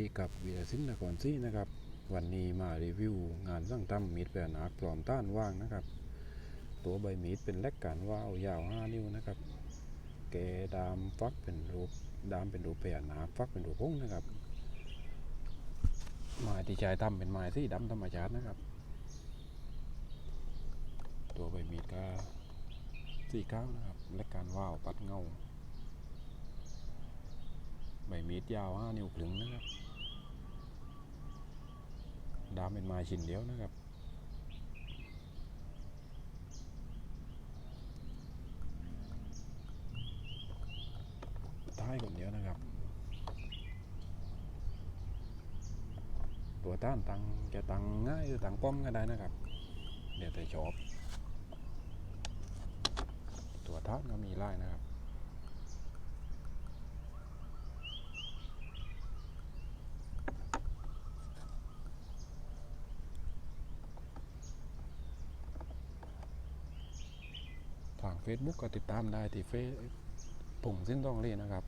ดีกับวีรสินนครศรีนะครับ วันนี้มารีวิวงานสร้างทำมีดแปรนักปลอมต้านว่างนะครับ ตัวใบมีดเป็นเล็กการว่าวยาว5นิ้วนะครับแกดามฟักเป็นรูปดามเป็นรูปแปรหนาฟักเป็นรูปพงนะครับไม้ที่ใช้ทำเป็นไม้สีดำธรรมชาตินะครับ ตัวใบมีดก็สี่ก้าวนะครับเล็กการว่าวปัดเงาใบมีดยาว5นิ้วครึ่งนะครับ ดามเป็นไม้ชิ้นเดียวนะครับท้ายคนเดียวนะครับ ตัวต้านตังจะตังง่ายหรือตังป้อมก็ได้นะครับเดี๋ยวแต่ชอบ ตัวท้านก็มีไล่นะครับ ทาง Facebook ก็ติดตามได้ที่เฟซปุ่งสิ้นต้องเรียนนะครับ